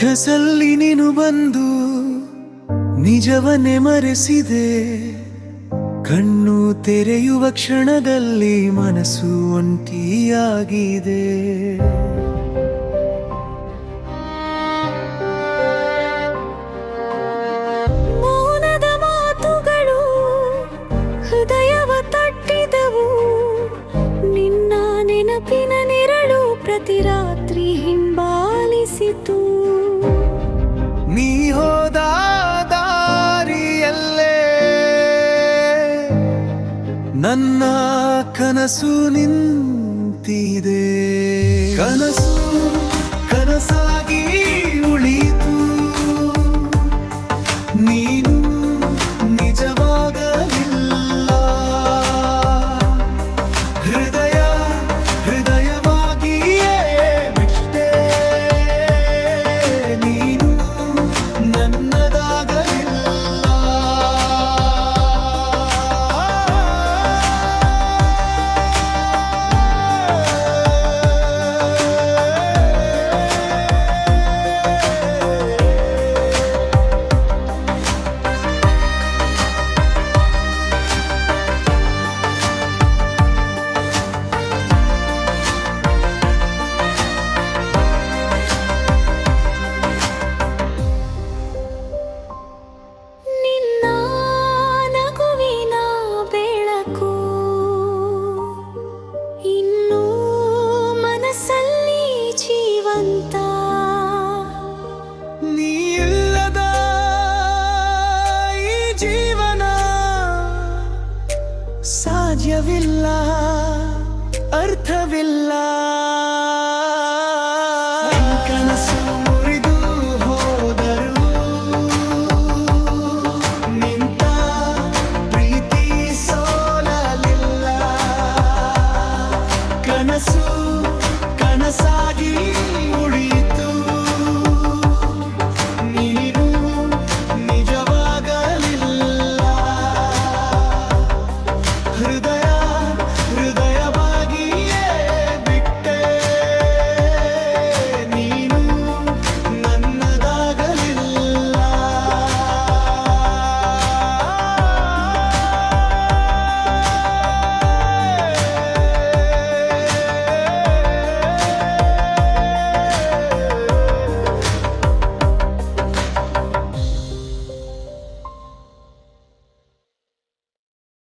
ಕನಸಲ್ಲಿ ನೀನು ಬಂದು ನಿಜವನ್ನೇ ಮರೆಸಿದೆ. ಕಣ್ಣು ತೆರೆಯುವ ಕ್ಷಣದಲ್ಲಿ ಮನಸ್ಸು ಒಂಟಿಯಾಗಿದೆ. ಪ್ರತಿ ರಾತ್ರಿ ಹಿಂಬಾಲಿಸಿತು. ನೀ ಹೋದ ದಾರಿಯಲ್ಲೇ ನನ್ನ ಕನಸು ನಿಂತಿದೆ. ಕನಸು ಕನಸಾಗಿ ಜೀವಂತ ನೀ ಇಲ್ಲದ ಈ ಜೀವನ ಸಾಧ್ಯವಿಲ್ಲ